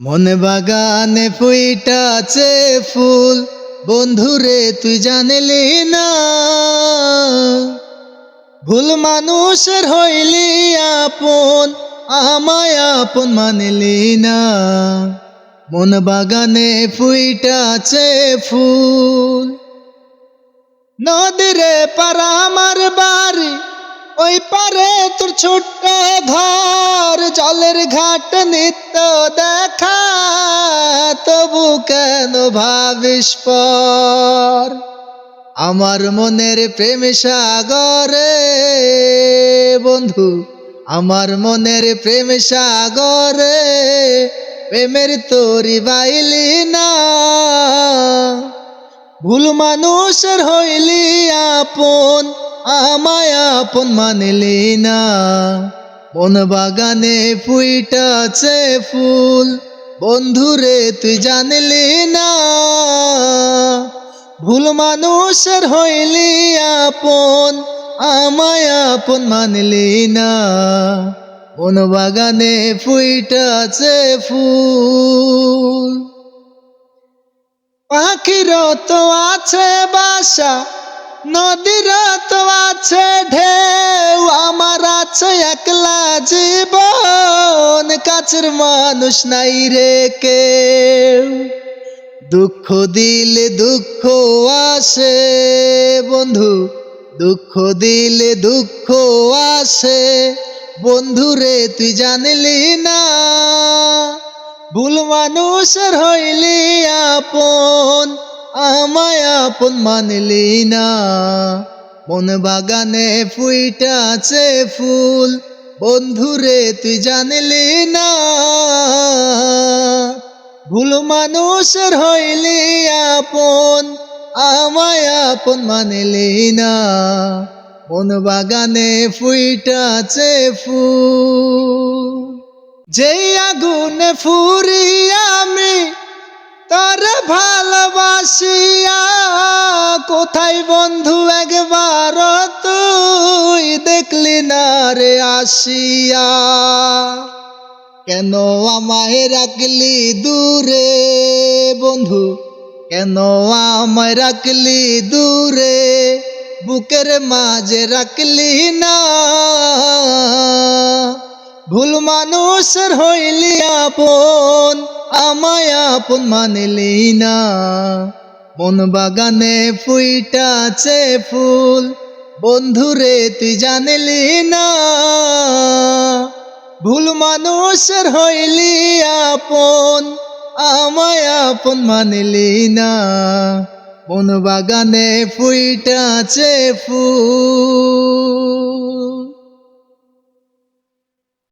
মন বাগানে ফুইটাছে ফুল। বন্ধুরে তুই জানলি না। ভুল মানুষের হইলি আপন, আমায় আপন মানলি না। মন বাগানে ফুইটাছে ফুল। নদীরে পারা আমার বাড়ি, ওই পারে তোর ছোট্ট ঘর। জলের ঘাট নিত্য দেখা ভাবিস পর আমার মনের প্রেম সাগরে। বন্ধু, আমার মনের প্রেম সাগরে, প্রেমের তোরি বাইলি না। ভুল মানুষের হইলি আপন, আমায় আপন মানলি না। বন বাগানে ফুইটাছে ফুল বন্ধুরে তুই জানলি না, ভুল মানুষের হইলি আপন, আমায় আপন মানলি না। বন বাগানে ফুইটাছে ফুল। পাখির তো আছে বাসা, নদীর তো আছে ঢেউ, আমার আছে একলা জীবন। কাছের মানুষ নাই রে কেউ। দুঃখ দিলে দুঃখ আসে বন্ধু, দুঃখ দিলে দুঃখ আসে। বন্ধুরে তুই জানলি না, ভুল মানুষের হইলি আপন, আমায় আপন মানলি না। মন বাগানে ফুইটাছে ফুল বন্ধুরে তুই জানলি না? ভুল মানুষের হইলি আপন, আমায় আপন মানলি না। মন বাগানে ফুইটাছে ফুল। যেই আগুনে ফুরি আমি, তার ভালোবাসিয়া, কোথায় বন্ধু দেখলি না রে আসিয়া, কেন আমায় রাখলি দূরে বন্ধু? কেন আমায় রাখলি দূরে? বুকের মাঝে রাখলি না। ভুল মানুষের হইলি আপন, আমায় আপন মানলি না। মন বাগানে ফুইটাছে ফুল বন্ধুরে তুই জানলি না, ভুল মানুষের হইলি আপন, আমায় আপন মানলি না। বন বাগানে ফুইটাছে ফুল।